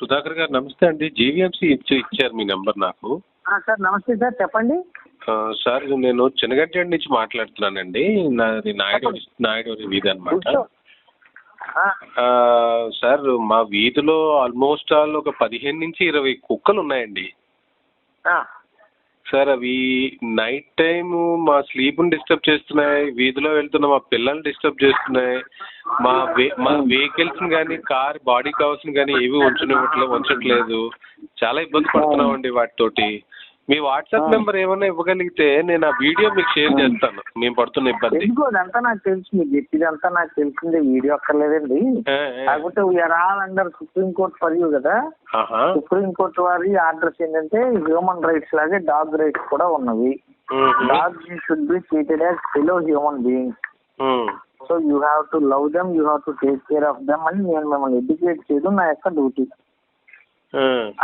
సుధాకర్ గారు నమస్తే అండి. జీవీఎంసీ ఇచ్చి ఇచ్చారు మీ నెంబర్ నాకు. సార్ నమస్తే సార్. చెప్పండి. సార్ నేను చిన్నగంటి నుంచి మాట్లాడుతున్నానండి. నాది నాయుడు నాయుడు వీధి అనమాట సార్ మా వీధిలో ఆల్మోస్ట్ ఆల్ ఒక పదిహేను నుంచి ఇరవై కుక్కలు ఉన్నాయండి. సార్ అవి నైట్ టైం మా స్లీప్ని డిస్టర్బ్ చేస్తున్నాయి. వీధిలో వెళ్తున్న మా పిల్లల్ని డిస్టర్బ్ చేస్తున్నాయి. మా వే మా వెహికల్స్ని కానీ కార్ బాడీ కవర్స్ని కానీ ఏవి ఉంచనివ్వట్లేదు ఉంచట్లేదు. చాలా ఇబ్బంది పడుతున్నామండి వాటితోటి. మీ వాట్సాప్ నెంబర్ ఏమైనా ఇవ్వగలిగితే నేను ఆ వీడియో మీకు షేర్ చేస్తాను మేము పడుతున్న ఇబ్బంది ఎందుకు అదంతా నాకు తెలుసు మీరు చెప్పేదంతా నాకు తెలిసిందే వీడియో అక్కర్లేదండి. కాకపోతే we are all under supreme court purview కదా. సుప్రీం కోర్ట్ వారి ఆర్డర్స్ ఏంటంటే హ్యూమన్ రైట్స్ లాగే డాగ్ రైట్స్ కూడా ఉన్నవి. Dogs should be treated as fellow human beings. So you have to love them you have to take care of them అని నేను మిమ్మల్ని educate చేయడం నా యొక్క డ్యూటీ.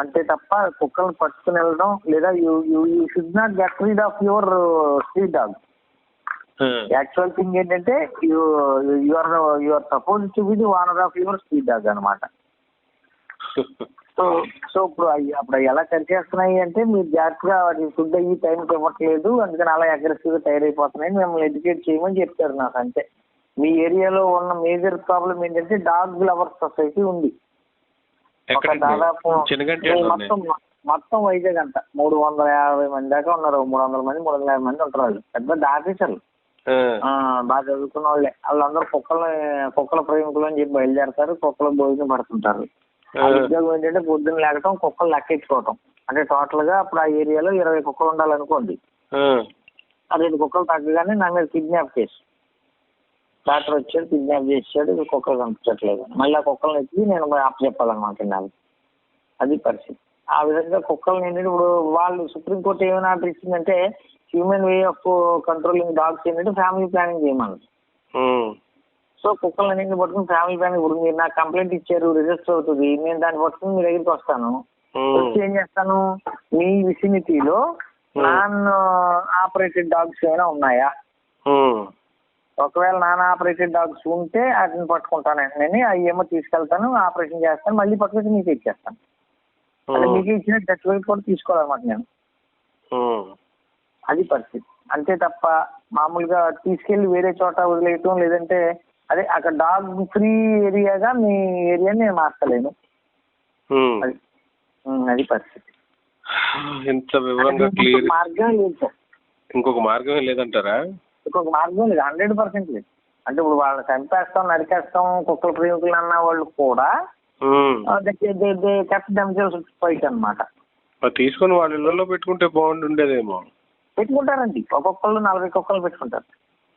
అంతే తప్ప కుక్కలను పట్టుకుని వెళ్ళడం లేదా you you you should not get rid of your street dog. Actual thing ఏంటంటే you your your suppose to be the owner of your street dog అనమాట సో సో ఇప్పుడు అప్పుడు ఎలా కరిచేస్తున్నాయి అంటే మీరు జాగ్రత్తగా వాటి ఫుడ్ అయ్యి టైంకి ఇవ్వట్లేదు అందుకని అలా అగ్రెసివ్గా తయారైపోతున్నాయి మిమ్మల్ని ఎడ్యుకేట్ చేయమని చెప్తారు నాకు అంతే. మీ ఏరియాలో ఉన్న మేజర్ ప్రాబ్లం ఏంటంటే డాగ్ లవర్ సొసైటీ ఉంది. దాదాపు మొత్తం మొత్తం వైజాగ్ అంట. మూడు వందల యాభై మంది దాకా ఉన్నారు. మూడు వందల మంది మూడు వందల యాభై మంది ఉంటారు వాళ్ళు. పెద్ద ఆఫీసర్లు. బాగా చదువుకున్న వాళ్ళే. వాళ్ళందరూ కుక్కల్ని కుక్కల ప్రేమికులు అని చెప్పి బయలుదేరతారు. కుక్కల భోజనం పడుతుంటారు. ఉద్యోగం ఏంటంటే పొద్దున్న లేకటం కుక్కలు లెక్కించుకోవటం. అంటే టోటల్గా అప్పుడు ఆ ఏరియాలో ఇరవై కుక్కలు ఉండాలనుకోండి. ఆ రెండు కుక్కలు తగ్గగానే నా మీద కిడ్నాప్ కేసు. డాక్టర్ వచ్చాడు కిడ్నాప్ చేసాడు కుక్కలు కనిపించట్లేదు మళ్ళీ ఆ కుక్కలను ఎత్తి నేను అప్ చెప్పాలన్నమాట నాకు అది పరిస్థితి. ఆ విధంగా కుక్కలను ఏంటంటే ఇప్పుడు వాళ్ళు సుప్రీంకోర్టు ఏమైనా ఆర్డర్ ఇచ్చిందంటే human way of controlling dogs ఏంటంటే ఫ్యామిలీ ప్లానింగ్ చేయమని సో కుక్కలను అన్నింటిని పట్టుకుని ఫ్యామిలీ ప్లానింగ్ ఇప్పుడు మీరు నాకు కంప్లైంట్ ఇచ్చారు రిజిస్టర్ అవుతుంది నేను దాన్ని పట్టుకుని మీ దగ్గరికి వస్తాను. వచ్చి ఏం చేస్తాను? మీ విసినిటీలో నాన్ ఆపరేటెడ్ డాగ్స్ ఏమైనా ఉన్నాయా? ఒకవేళ నాన్ ఆపరేటెడ్ డాగ్స్ ఉంటే వాటిని పట్టుకుంటాను నేను అవి ఏమో తీసుకెళ్తాను ఆపరేషన్ చేస్తాను మళ్ళీ పట్టుకొచ్చి మీకు ఇచ్చేస్తాను. అంటే మీకు ఇచ్చిన డెత్ వెయిట్ కూడా తీసుకోవాలన్నమాట నేను. అది పరిస్థితి. అంతే తప్ప మామూలుగా తీసుకెళ్ళి వేరే చోట వదిలేయటం లేదంటే అదే అక్కడ డాగ్ ఫ్రీ ఏరియాగా మీ ఏరియాని నేను మార్చలేను. అది అది పరిస్థితి. ఇంత వివరంగా మార్గం లేదు. ఇంకొక మార్గమే లేదంటారా? ఇంకొక మార్గం లేదు హండ్రెడ్ పర్సెంట్ లేదు. అంటే ఇప్పుడు వాళ్ళని చంపేస్తాం నరికేస్తాం కుక్కల ప్రేమికులు అన్న వాళ్ళు కూడా. కెప్ట్ దెమ్సెల్స్ ఫైట్ అన్నమాట. మరి తీసుకొని వాళ్ళ ఇళ్ళలో పెట్టుకుంటే బాగుంటుండేదేమో పెట్టుకుంటారండి. ఒక్కొక్కళ్ళు నలభై కుక్కలు పెట్టుకుంటారు.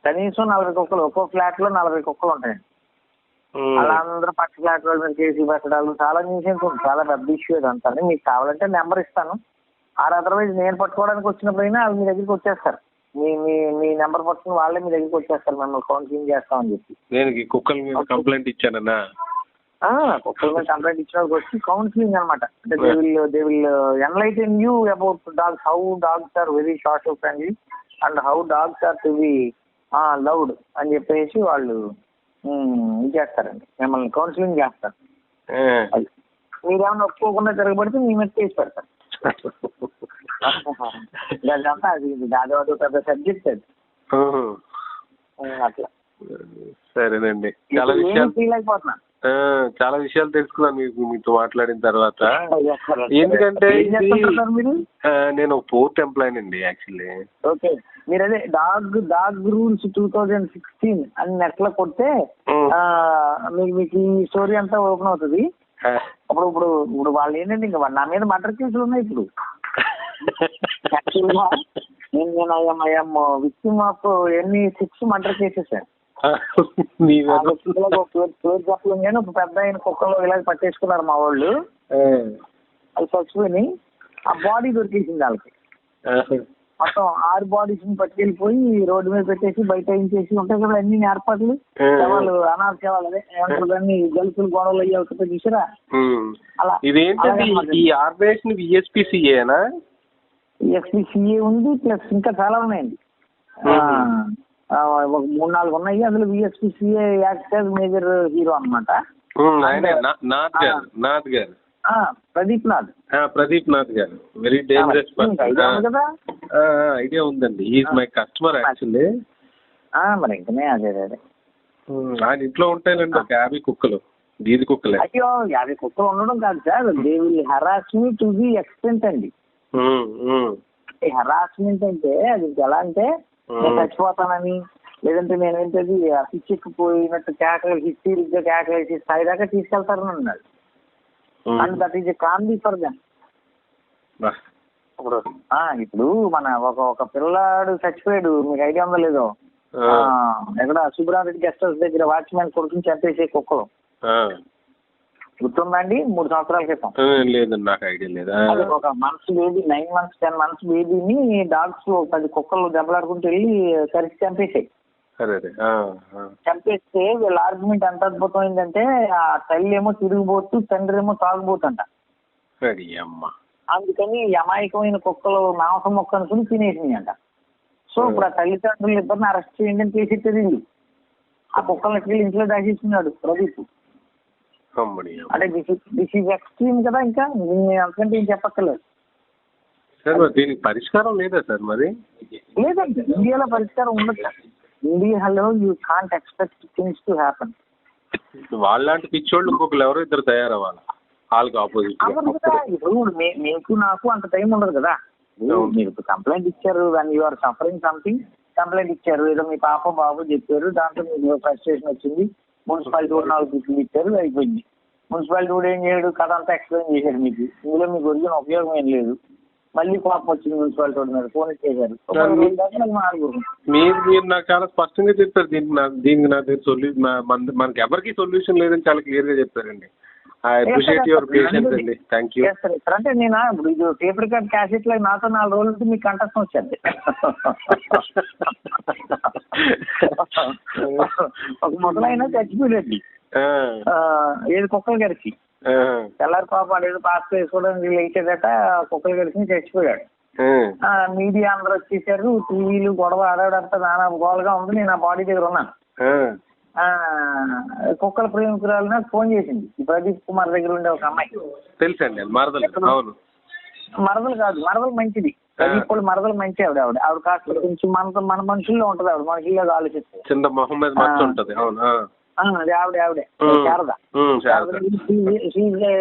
కనీసం నలభై కుక్కలు ఒక్కో ఫ్లాట్లో నలభై కుక్కలు ఉంటాయండి. అందరూ పక్క ఫ్లాట్ వాళ్ళ మీద పెట్టడాలు చాలా న్యూసెన్స్ ఉంది. చాలా పెద్ద ఇష్యూ ఇదంతా మీకు కావాలంటే నెంబర్ ఇస్తాను. ఆర్ అదర్వైజ్ నేను పట్టుకోవడానికి వచ్చినప్పుడైనా వాళ్ళు మీ దగ్గరికి వచ్చేస్తారు. మీ మీ మీ నెంబర్ పట్టుకుని వాళ్ళే మీ దగ్గరికి వచ్చేస్తారు మిమ్మల్ని కౌన్సిలింగ్ చేస్తామని చెప్పి. దేనికి కుక్కల మీద కంప్లైంట్ ఇచ్చానన్నా. కుక్కల మీద కంప్లైంట్ ఇచ్చిన వచ్చి కౌన్సిలింగ్ అనమాట అంటే they will they will enlighten you about dogs how dogs are very short friendly and how dogs are to be loud అని చెప్పేసి వాళ్ళు ఇది చేస్తారండి. మిమ్మల్ని కౌన్సిలింగ్ చేస్తారు. మీరేమన్నా ఒప్పుకోకుండా తిరగబడితే మీ మీద కేసు పెడతారు. అదంతా అది అది అదో పెద్ద సబ్జెక్ట్ అది. ఉమ్, అట్లా సరేనండి. చాలా విషయాలు ఫీల్ చాలా విషయాలు తెలుసుకున్నాను మీకు మీతో మాట్లాడిన తర్వాత. ఎందుకంటే నేను పోర్ట్ ఎంప్లాయ్ అండి యాక్చువల్లీ. ఓకే. మీరు అదే dog dog rules two thousand sixteen అని నెట్లో కొడితే మీకు మీకు ఈ స్టోరీ అంతా ఓపెన్ అవుతుంది. అప్పుడు ఇప్పుడు ఇప్పుడు వాళ్ళు ఏంటంటే ఇంకా నా మీద మర్డర్ కేసులు ఉన్నాయి ఇప్పుడు. యాక్చువల్గా నేను ఐఎమ్ విక్టిమ్ ఆఫ్ ఎన్ని సిక్స్ మర్డర్ కేసెస్ పేరు పేరు చెప్పలేం కానీ ఒక పెద్ద ఆయన కుక్కలో ఇలా పట్టేసుకున్నారు మా వాళ్ళు. అది చచ్చిపోయి ఆ బాడీ దొరికేసింది వాళ్ళకి. మొత్తం ఆరు బాడీస్ని పట్టుకెళ్ళిపోయి రోడ్డు మీద పెట్టేసి బయట చేసి ఉంటాయి కదా అన్ని ఏర్పాట్లు శవాలు అనాథ శవాలు అదే ఏమంటారు దాన్ని? గలుపులు గొడవలు అయ్యి అవుతుంటే చూసారా? అలా ఇదేంటండి? ఈ ఆర్గనైజేషన్ విఎస్పిసిఏనా ఎస్పీసీఏ ఉంది ప్లస్ ఇంకా చాలా ఉన్నాయండి. ఒక మూడు నాలుగు ఉన్నాయి. అందులో విఎస్పీసీఏ యాక్ట్ మేజర్ హీరో నా- నాథ్ గారు Pradeep Nath. Pradeep Nath garu. Very dangerous idea ఉందండి. ఈజ్ మై కస్టమర్ యాక్చువల్లీ మరి ఇంకనే అదే అదే ఆయన ఇంట్లో ఉంటాయండి ఒక యాభై కుక్కలు వీధి కుక్కలే. అయ్యో యాభై కుక్కలు ఉండడం కాదు sir. They will harass me to the extent అండి. హెరాస్మెంట్ అంటే అది ఎలా అంటే నేను చచ్చిపోతానని లేదంటే నేను ఏంటది పిచ్చెక్కిపోయినట్టు కేకలు హిస్టీరిక్గా కేకలేసి స్థాయి దాకా తీసుకెళ్తారని అన్నాడు. And that is comedy for బా. ఇప్పుడు ఇప్పుడు మన ఒక ఒక పిల్లాడు చచ్చిపోయాడు మీకు ఐడియా ఉందో లేదో? ఎక్కడ సుబ్రారెడ్డి గెస్ట్ హౌస్ దగ్గర వాచ్మెన్ కొడుకుని చంపేసే కుక్కలు. గుర్తుందండి? మూడు సంవత్సరాల క్రితం. ఆ, లేదండి నాకు ఐడియా లేదు. అది ఒక months baby nine months ten months బేబీని డాగ్స్ పది కుక్కలు దెబ్బలాడుకుంటూ వెళ్ళి కరిచి చంపేసాయి. చంపేస్తే వీళ్ళ ఆర్గ్యుమెంట్ ఎంత అద్భుతమైందంటే ఆ తల్లి ఏమో తిరిగిపోతూ తండ్రి ఏమో తాగుబోతంట అందుకని అమాయకమైన కుక్కలు మాంసం మొక్క అనుకుని తినేసినాయి అంట సో ఇప్పుడు ఆ తల్లిదండ్రులు ఇద్దరిని అరెస్ట్ చేయండి అని ఎత్తేది ఆ ఎట్టుకెళ్ళి ఇంట్లో దాచేస్తున్నాడు? ప్రదీప్. అంటే దిస్ ఈజ్ ఎక్స్ట్రీమ్ కదా ఇంకా? నేను అంతకంటే ఏం చెప్పక్కర్లేదు. సార్ మరి దీనికి పరిష్కారం లేదా సార్ మరి? లేదండి ఇండియాలో పరిష్కారం ఉండదు ఇండియాలో you can't expect things to happen వాళ్ళలాంటి పిచ్చోళ్ళు ఇంకొకరు ఎవరో ఇద్దరు తయారవ్వాలి. వాళ్ళకి ఆపోజిట్ ఇప్పుడు మీకు నాకు అంత టైం ఉండదు కదా. మీరు కంప్లైంట్ ఇచ్చారు when you are suffering something complaint ఇచ్చారు. ఏదో మీ పాప బాబు చెప్పారు దాంట్లో మీకు ఫ్రస్ట్రేషన్ వచ్చింది. మున్సిపాలిటీ కూడా నాలుగు బిల్లు ఇచ్చారు అయిపోయింది. మున్సిపాలిటీ కూడా ఏం చేయడు కథ అంతా ఎక్స్ప్లెయిన్ చేశాడు మీకు. ఇందులో మీకు ఒరిజిన ఉపయోగం ఏం లేదు. మళ్ళీ కోపం వచ్చింది మున్సిపాలిటీ మీద ఫోన్ చేశారు. ఒక మీరు మీరు నాకు చాలా స్పష్టంగా చెప్పారు దీనికి నా దీనికి నా దగ్గర సొల్యూషన్ మన మనకి ఎవరికి సొల్యూషన్ లేదని చాలా క్లియర్గా చెప్పారండి. ఐ అప్రిషియేట్ యువర్ పేషెన్స్ అండి థ్యాంక్ యూ సార్ అంటే నేను ఇప్పుడు ఇది టేప్ రికార్డ్ క్యాసెట్లో నాతో నాలుగు రోజుల నుంచి మీకు కంటస్తం వచ్చింది. ఒక మొదలైన చచ్చిపోయాడండి ఆ, ఏది కుక్కలు గడిచి తెల్లారి పాప ఏదో పాస్ వేసుకోవడానికి లేచేదట కుక్కలు గడిచి చచ్చిపోయాడు. మీడియా అందరూ వచ్చేసారు టీవీలు గొడవ ఆడాడంతా నానా గోలగా ఉంది నేను ఆ బాడీ దగ్గర ఉన్నాను. కుక్కల ప్రేమికురాలు నాకు ఫోన్ చేసింది ఈ ప్రదీప్ కుమార్ దగ్గర ఉండే ఒక అమ్మాయి తెలుసండి మరదలు అవును మరదలు కాదు మరదలు మంచిది ప్రదీప్ కూడా మరదలు మంచి ఆవిడ ఆవిడ ఆవిడ కాస్త కొంచెం మన మన మనుషుల్లో ఉంటది ఆవిడ మనుషుల్లో ఆలోచిస్తుంది చిన్న మొహం మీద మచ్చ ఉంటది అవును అది ఆవిడ ఆవిడే. శారద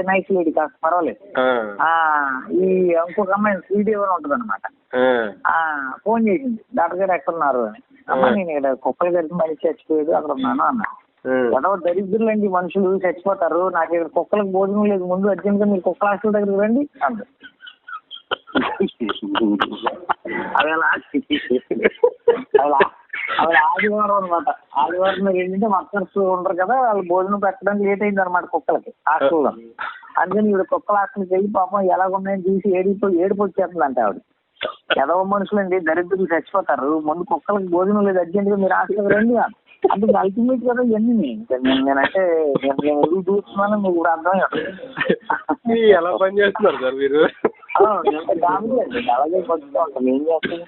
నైస్ లేడీ కాస్త పర్వాలేదు ఈ ఇంకొక అమ్మాయి శ్రీదేవి అని ఉంటది అనమాట ఫోన్ చేసింది డాక్టర్ గారు ఎక్కడున్నారు అని. అమ్మ నేను ఇక్కడ కుక్కల గారికి మనిషి చచ్చిపోయాడు అక్కడ ఉన్నాను అన్న. ఆ. ఏదో దరిద్రులండి మనుషులు చచ్చిపోతారు. నాకు ఇక్కడ కుక్కలకు భోజనం లేదు. ముందు అర్జెంట్గా మీరు కుక్కల హాస్టల్ దగ్గరికి రండి. అంది అవి ఆదివారం అనమాట ఆదివారం మీరు ఏంటంటే వర్కర్స్ ఉంటారు కదా. వాళ్ళు భోజనం పెట్టడానికి లేట్ అయింది అనమాట కుక్కలకి హాస్టల్లో. అందుకని ఇప్పుడు కుక్కల హాస్టల్కి వెళ్ళి పాపం ఎలాగున్నాయని చూసి ఏడిపో ఏడుపు వచ్చేస్తుందంట ఆవిడ. ఎదవ మనుషులండి దరిద్రులు చచ్చిపోతారు. ముందు కుక్కలకి భోజనం లేదు అర్జెంట్గా మీరు హాస్టల్కి రండి. అంటే అల్టిమేట్ కదా ఇవన్నీ. నేనంటే నేను ఎదురు చూస్తున్నాను మీకు కూడా అర్థం ఈ ఎలా పని చేస్తున్నారు సార్ మీరు? అలాగే ఉంటాం ఏం చేస్తాం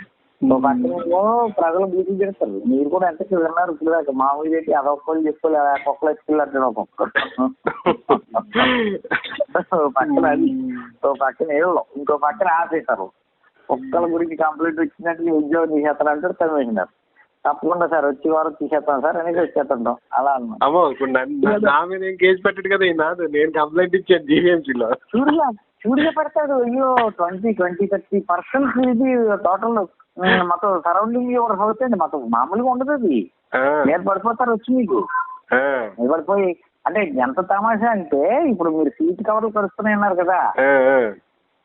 ఒక పక్కనేమో ప్రజలు బీటీ చేస్తారు. మీరు కూడా ఎంత విన్నారు ఇప్పుడు దాకా మామూలుగా పెట్టి అదొక్కళ్ళు చెప్పుకోలే కుక్కలు ఎత్తుకెళ్ళారు ఒక్కొక్కరు పక్కన అది. ఓ పక్కన ఏళ్ళు. ఇంకో పక్కన ఆపేశారు. కుక్కల గురించి కంప్లైంట్ వచ్చినట్టు ఉద్యోగం తీసేస్తారు అంటే కమిషనర్ తప్పకుండా సార్ వచ్చే వారం తీసేస్తాం సార్ అనేసి వచ్చేస్తుంటాం. అలా అన్నమాట. అమ్మో ఇప్పుడు నన్ను నా మీద ఏం కేసు పెట్టాడు కదా ఈ నాదు? నేను కంప్లైంట్ ఇచ్చాను జీవీఎంసీలో. చూడుగా చూడుగా పెడతాడు. అయ్యో ట్వంటీ ట్వంటీ థర్టీ పర్సెంట్ ఇది టోటల్ మొత్తం సరౌండింగ్ యువర్ హౌస్ అండి మొత్తం మామూలుగా ఉండదు అది. మీద పడిపోతారు వచ్చి మీకు. పడిపోయి అంటే ఎంత తమాషా అంటే ఇప్పుడు మీరు సీట్ కవర్లు కరుస్తున్నాయి అన్నారు కదా.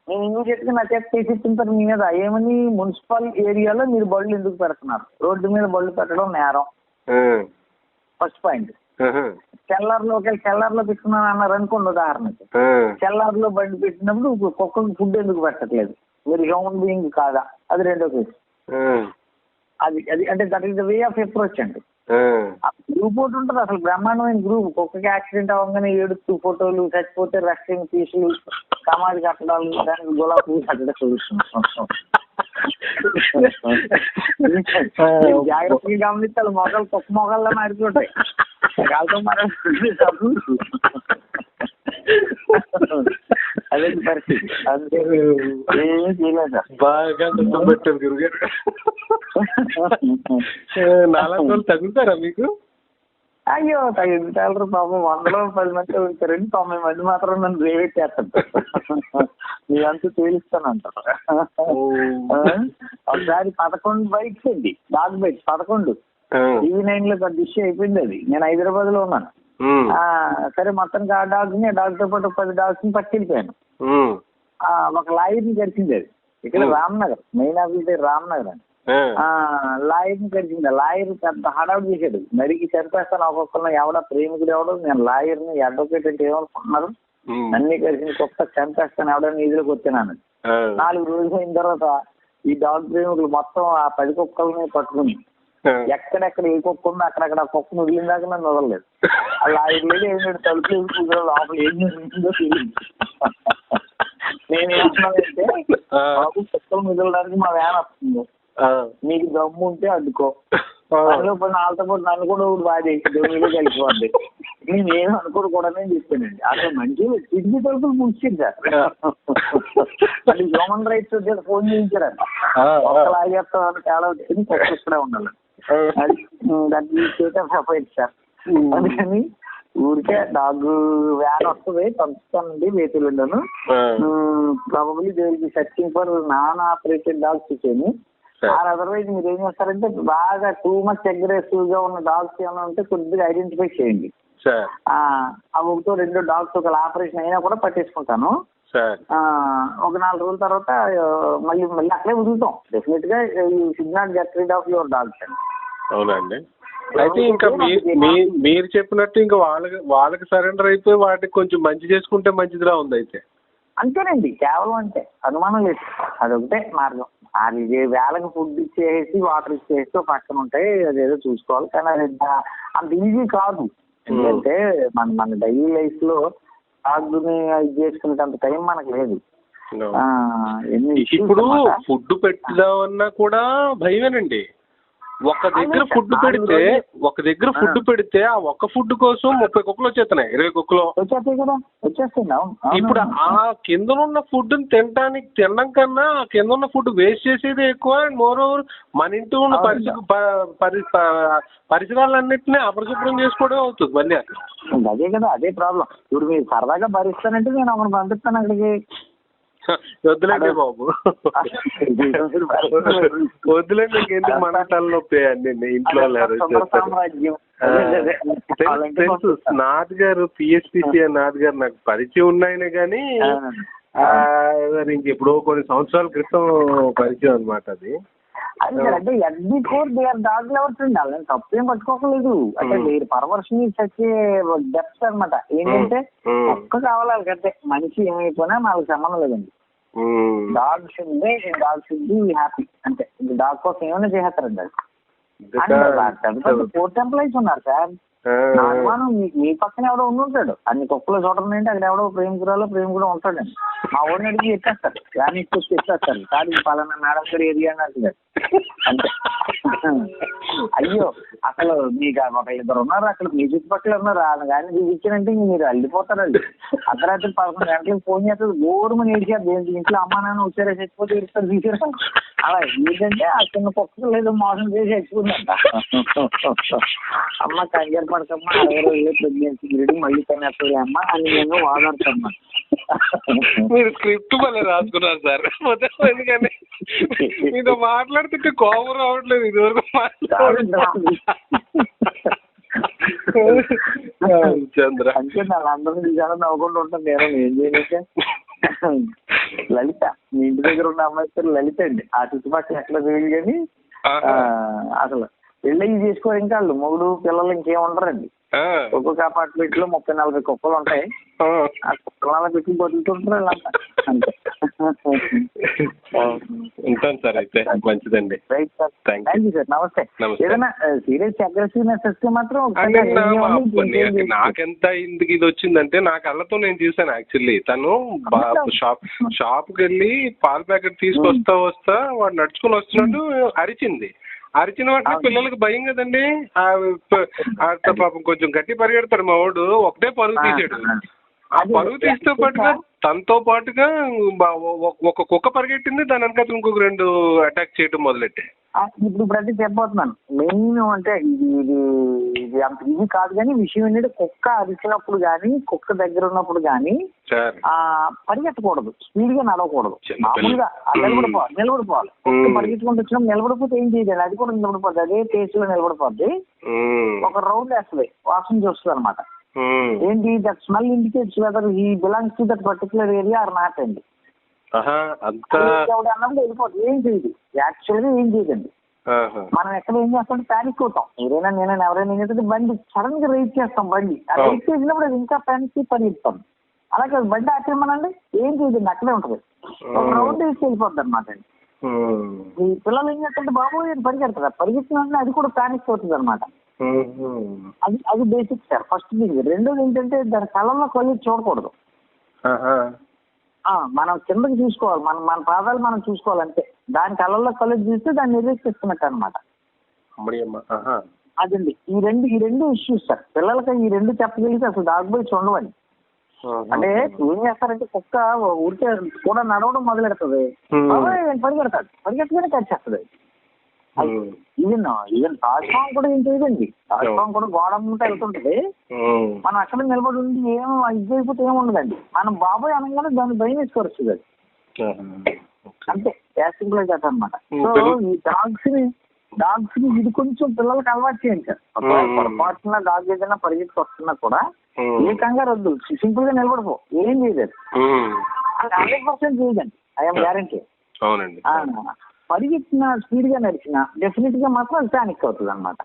నేను ఇమీడియట్గా నా చేత చేసిస్తుంటారు మీ మీద. ఏమని మున్సిపల్ ఏరియాలో మీరు బళ్ళు ఎందుకు పెడుతున్నారు? రోడ్డు మీద బళ్ళు పెట్టడం నేరం. First point. చెల్లార్లో ఒకవేళ చెల్లార్లో పెట్టుకున్నాను అన్నారు అనుకోండి ఉదాహరణకి. చెల్లార్లో బండి పెట్టినప్పుడు కుక్కకి ఫుడ్ ఎందుకు పెట్టట్లేదు? మీరు హ్యూమన్ బీయింగ్ కాదా? అది రెండో కేసు అది అది అంటే that is the way of approach అండి. గ్రూప్ ఒకటి ఉంటుంది అసలు బ్రహ్మాండమైన గ్రూప్ కుక్కకి యాక్సిడెంట్ అవ్వగానే ఏడుస్తూ ఫోటోలు చచ్చిపోతే రెస్టింగ్ పీసులు సమాధి కట్టడాలు దానికి గులాబీ పూలు కట్టడం జాగ్రత్తగా గమనిస్తే వాళ్ళ మొగలు కుక్క మొగల్లో మారిపోతాయి. కాలుతో మరి అదే పరిస్థితి? అంతే ఏమీ చేయలేదు? బాగా దుఃఖం పెట్టారు గురుగారు. నాలుగు రోజులు తగ్గుతారా మీకు? అయ్యో తగ్గించాలరు పాపం వందలో పది మంది ఉంటారండి తొంభై మంది మాత్రం నన్ను రేవెట్ చేస్తారు మీరంతా తేలిస్తానంటారు ఆ? ఒకసారి పదకొండు బైక్స్ అండి. డాగ్ బైక్స్ పదకొండు టీవీ నైన్లో పెద్ద ఇష్యూ అయిపోయింది అది. నేను హైదరాబాద్లో ఉన్నాను. సరే మొత్తానికి ఆ డాగ్ని ఆ డాగ్తో పాటు పది డాగ్స్ని పట్టుకెళ్ళిపోయాను. ఒక లాయర్ని గడిచింది అది. ఇక్కడ. రామ్నగర్ మెయిన్ ఆఫీస్ దగ్గర రామ్నగర్ అని. లాయర్ని గడిచింది. లాయర్ పెద్ద హడావుడు చేశాడు. మరికి చంపేస్తాను ఒక్కొక్కరిని. ఎవడ ప్రేమికుడు ఎవడు? నేను లాయర్ని అడ్వకేట్ అంటే ఏమనుకుంటున్నారు? అన్ని కలిసి కుక్క చంపేస్తాను. ఎవడని నిధులకు వచ్చాను ఆ, నాలుగు రోజులు అయిన తర్వాత ఈ డాగ్ ప్రేమికులు మొత్తం ఆ పది కుక్కల్ని పట్టుకుని ఎక్కడెక్కడ ఏ కుక్క ఉందో అక్కడక్కడ ఆ కుక్కను వదిలిన దాకా నన్ను వదలలేదు. ఆ లాయర్ లేదు ఏం లేదు తలుపు వేసి కూర్చొని లోపల ఏం జరిగిందో తెలియదు నేను ఏమంటున్నానంటే ఆ, బాబు కుక్కలు వదలడానికి మా వ్యాన్ వస్తుంది. నీకు దమ్ము ఉంటే అడ్డుకో. అందులో పాటు నన్ను కూడా ఒకటి బాగా చేసి మీలో కలిసిపోద్ది. నేను ఏం అనుకోడు కూడా నేను చెప్పానండి. అసలు మంచి కిడ్నీ తలుపులు ముగిసింది సార్ హ్యూమన్ రైట్స్ ఫోన్ చేయించారంట ఒక్క లాగేస్తామని తేడా వచ్చింది. కుక్క ఇక్కడే ఉండాలి అది అఫైర్స్ సార్ అందుకని ఊరికే డాగ్ వ్యాన్ వస్తుంది పంపిస్తానండి వేతులుండను. ఆ, probably they will be searching for non operated dogs ఇచ్చేది. ఆర్ అదర్వైజ్ మీరు ఏం చేస్తారంటే బాగా టూ మచ్ అగ్రెసివ్గా ఉన్న డాగ్స్ ఏమైనా ఉంటే కొద్దిగా ఐడెంటిఫై చేయండి. ఆ ఒకటో రెండు డాగ్స్ ఒక ఆపరేషన్ అయినా కూడా పట్టేసుకుంటాను. ఒక నాలుగు రోజుల తర్వాత మళ్ళీ మళ్ళీ అక్కడే వదులుతాం. డెఫినెట్గా you should not get rid of your dogs అండి అవునండి. అయితే ఇంకా మీ- మీరు చెప్పినట్టు ఇంకా వాళ్ళకి వాళ్ళకి సరెండర్ అయిపోయి వాటికి కొంచెం మంచి చేసుకుంటే మంచిదిరా ఉంది అయితే అంతేనండి కేవలం అంతే. అనుమానం లేదు. అదొకటే మార్గం. అది వేళకి ఫుడ్ ఇచ్చేసి వాటర్ ఇచ్చేసి ఒక పక్కన ఉంటాయి అదేదో చూసుకోవాలి. కానీ అది అంత ఈజీ కాదు. ఎందుకంటే మన మన డైలీ లైఫ్లో డాగ్ని ఇది చేసుకునేంత టైం మనకు లేదు. ఇప్పుడు. ఫుడ్ పెట్టుదామన్నా కూడా భయమేనండి. ఒక దగ్గర ఫుడ్ పెడితే ఒక దగ్గర ఫుడ్ పెడితే ఆ ఒక్క ఫుడ్ కోసం ముప్పై కుక్కలు వచ్చేస్తున్నాయి ఇరవై కుక్కలు. ఇప్పుడు ఆ కింద ఉన్న ఫుడ్ తినడానికి తినడం కన్నా ఆ కింద ఉన్న ఫుడ్ వేస్ట్ చేసేది ఎక్కువ అండ్ మోర్ ఓవర్ మన ఇంటి ఉన్న పరిసరాలన్నింటినీ అపరిశుభ్రం చేసుకోవడం అవుతుంది మళ్ళీ. అక్కడ అదే కదా అదే ప్రాబ్లం. ఇప్పుడు మీరు సరదాగా భరిస్తానంటే నేను అమ్మను పంపిస్తాను అక్కడికి. వద్దులేండి బాబు వద్దులేండి ఎందుకు మన తలనొప్పి అన్ని ఇంట్లో. తెలుసు. నాథ్ గారు పిఎస్పిసి నాథ్ గారు నాకు పరిచయం ఉన్నాయనే కానీ మరి ఇంకెప్పుడో కొన్ని సంవత్సరాల క్రితం పరిచయం అన్నమాట అది అంటే every core they are dog lovers అండి వాళ్ళని తప్పేం పట్టుకోకలేదు అంటే. మీరు పరవర్షన్ వచ్చే డెప్త్ అన్నమాట ఏంటంటే. ఒక్క కావాలి వాళ్ళకంటే మనిషి ఏమైపోయినా వాళ్ళకి సంబంధం లేదండి. Dog should dog should be happy అంటే డాగ్ కోసం ఏమైనా చేస్తారండి అది. కోర్ట్ ఎంప్లాయీస్ ఉన్నారు సార్. ఆ, నా అనుమానం మీ పక్కన ఎవడో ఉండి ఉంటాడు. అన్ని కుక్కలు చూడడం ఏంటి? అక్కడ ఎవడో ప్రేమికురాలో ప్రేమికుడు ఉంటాడండి. మా ఊరిని అడిగి ఎత్తేస్తారు కానీ ఇచ్చి ఎత్తేస్తారు కాదు పలానా మేడం గారు ఏరియా అని అంటున్నారు అయ్యో అసలు మీకు ఒక ఇద్దరు ఉన్నారు అక్కడ మీ చుట్టుపక్కల ఉన్నారు వాళ్ళని కానీ చూపించారంటే మీరు అల్లిపోతారండి. అర్ధరాత్రి పదకొండు గంటలకు ఫోన్ చేస్తారు గోరుమని ఏడిచారు దేనికి ఇంట్లో అమ్మా నాన్న వచ్చారా చచ్చిపోతే ఇస్తారు తీసారు అలా ఏంటంటే ఆ చిన్న కుక్కలు ఏదో మోసం చేసి చచ్చిపోయిందంట. అమ్మ కంగారు పడకమ్మా అరవై రోజులు ప్రెగ్నెన్సీ పీరియడ్ మళ్ళీ కనేస్తుంది అమ్మ అని నేను వాదాడుతున్నా. మీరు స్క్రిప్ట్ మళ్ళీ రాసుకున్నారు సార్. మొత్తం ఎందుకని మీతో మాట్లాడుతుంటే కోపం రావట్లేదు ఇదివరకు చంద్ర. అంటే వాళ్ళందరినీ చూసాను నవ్వుకుంటూ ఉంటాను నేను ఏం చేయలేక లలిత మీ ఇంటి దగ్గర ఉన్న అమ్మాయి పేరు లలిత అండి. ఆ చుట్టుపక్కల ఎట్లా తెలియదు కానీ అసలు పెళ్ళి చేసుకోరు ఇంకా వాళ్ళు మొగుడు పిల్లలు ఇంకేం ఉండరండి ఒక్కొక్క అపార్ట్మెంట్లో ముప్పై నలభై కుక్కలు ఉంటాయి ఆ. కుక్కల పెట్టి బతుకుతుంటారు అంతే. ఉంటాను సార్ అయితే. మంచిదండి. Right sir Thank you. Thank you sir నమస్తే. ఏదైనా సీరియస్ అగ్రెసివ్నెస్ వస్తే మాత్రం. నాకెంత ఇందుకు ఇది వచ్చిందంటే నా కళ్ళతో నేను చూసాను యాక్చువల్లీ తను షాప్ షాప్కి వెళ్ళి పాల ప్యాకెట్ తీసుకొస్తా వస్తా వాడు నడుచుకుని వస్తున్నాడు అరిచింది. అరిచిన వాటిని. పిల్లలకి భయం కదండి? పాపం కొంచెం గట్టి పరిగెడతాడు మా వాడు ఒకటే పరుగు తీసాడు పరుగు తీస్తూ పాటుగా తనతో పాటుగా ఒక- కుక్క పరిగెట్టింది దాని వెనకాల ఇంకొక రెండు అటాక్ చేయడం మొదలెట్టాయి ఆ, ఇప్పుడు ప్రతి చెప్పబోతున్నాను. మెయిన్ అంటే ఇది ఇది ఇది అంత ఇది కాదు కానీ విషయం ఏంటంటే కుక్క అరిచినప్పుడు కానీ కుక్క దగ్గర ఉన్నప్పుడు కానీ ఆ పరిగెత్తకూడదు. స్పీడ్గా నడవకూడదు మామూలుగా నిలబడిపోవాలి నిలబడిపోవాలి. కుక్క. పరిగెత్తుకుంటూ వచ్చినప్పుడు నిలబడిపోతే ఏం చేయలేదు అది కూడా నిలబడిపోద్ది. అదే పేస్లో నిలబడిపోద్ది. ఒక రౌండ్ వేస్తుంది. వాసన చూస్తుంది అనమాట. ఏంటి దట్ స్మెల్ ఇండికేట్స్ వెదర్ ఈ belongs to that particular area or not అండి. అన్నప్పుడు వెళ్ళిపోతుంది ఏం చేయదు. యాక్చువల్గా ఏం చేయదండి. మనం ఎక్కడ ఏం చేస్తాం? పానిక్ అవుతాం. ఏదైనా నేనైనా ఎవరైనా ఏం చేస్తే బండి సడన్గా రైట్ చేస్తాం బండి. ఆ. రైట్ చేసినప్పుడు అది ఇంకా పానిక్ పరిగెత్తాం అలాగే బండి ఆపేమనండి ఏం చేయదండి అక్కడే ఉంటది. రౌండ్ వేసి వెళ్ళిపోద్ది అనమాట అండి. ఉమ్, ఈ పిల్లలు ఏం చేస్తుంటే బాబు పరిగెడతారు పరిగెత్తిన అది కూడా పానిక్ అవుతుంది అనమాట. అది అది బేసిక్ సార్ ఫస్ట్ థింగ్ రెండోది ఏంటంటే దాని కళ్ళల్లో కళ్ళు చూడకూడదు. మనం కిందకి చూసుకోవాలి. మన మన పాదాలు మనం చూసుకోవాలి అంతే దాని కళ్ళల్లో కళ్ళు చూస్తే దాన్ని నిర్దేశిస్తున్నట్టు అనమాట. అదండి. ఈ రెండు ఈ రెండు ఇష్యూస్ సార్ పిల్లలకి ఈ రెండు చెప్పగలిగితే అసలు ఉండవని ఆహా. అంటే ఏం చేస్తారంటే కుక్క ఊరికే కూడా నడవడం మొదలెడుతుంది. పరిగెడతాడు. పరిగెత్తగానే కచ్చేస్తుంది ఉమ్, ఈవెన్ ఈవెన్ కూడా ఏం చేయదండి తాజ్పాం కూడా గోడ ముంట వెళ్తుంటది. మనం అక్కడ నిలబడి ఉండి ఏం ఇది అయిపోతే ఏం ఉండదండి. మనం బాబాయ్ అనగానే దాన్ని భయం వేసుకోవచ్చు అది. అంతే యాసింగ్ లైక్ అనమాట సో ఈ డాగ్స్ని డాగ్స్ని ఇది కొంచెం పిల్లలకి అలవాటు చేయండి సార్. పొరపాటున డాగ్ ఏదైనా పరిగెత్తుకు వస్తున్నా కూడా. ఏ కంగారు వద్దు. సింపుల్గా నిలబడిపో. ఏం చేయలేదు. హండ్రెడ్ పర్సెంట్ చేయదండి ఐఎమ్ గ్యారంటీ. అవునండి. పరిగెత్తిన స్పీడ్గా నడిచిన డెఫినెట్గా మాత్రం అది పానిక్ అవుతుంది అనమాట.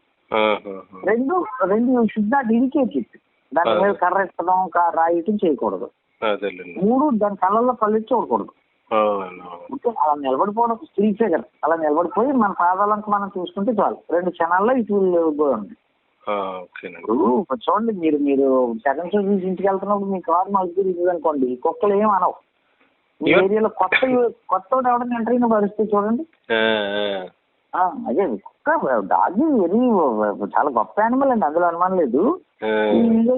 రెండు రెండు షుడ్ నాట్ ఇరికేట్ ఇట్ దాని మీద కర్ర ఎత్తడం కా- రాయటం చేయకూడదు. మూడు దాని కళ్ళల్లో కళ్ళు చూడకూడదు. అలా నిలబడిపోవడం స్త్రీ ఫిగర్ అలా నిలబడిపోయి మన పాదాలకు మనం చూసుకుంటే చాలు. రెండు క్షణాల్లో ఇటు ఉంది చూడండి మీరు మీరు సెకండ్ షో చూసి ఇంటికి వెళ్తున్నప్పుడు మీ కార్ మాకు తిరుగుతుంది అనుకోండి కుక్కలు ఏం అనవు. మీ ఏరియాలో కొత్త కొత్త ఎవరైనా ఎంటర్ అయిన పరిస్థితి చూడండి. అదే కుక్క డాగ్ వెరీ చాలా గొప్ప యానిమల్ అండి అందులో అనుమానం లేదు.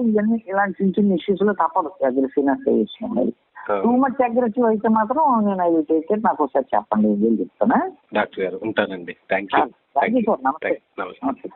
ఇవన్నీ ఇలాంటి చిన్న చిన్న ఇష్యూస్లో తప్పదు అగ్రెసివ్నెస్ ఆ. టూ మచ్ అగ్రెసివ్ అయితే మాత్రం నేను అది టేక్ నాకు ఒకసారి చెప్పండి ఏం చెప్తానా? డాక్టర్ గారు ఉంటానండి. థ్యాంక్ యూ నమస్తే. నమస్తే.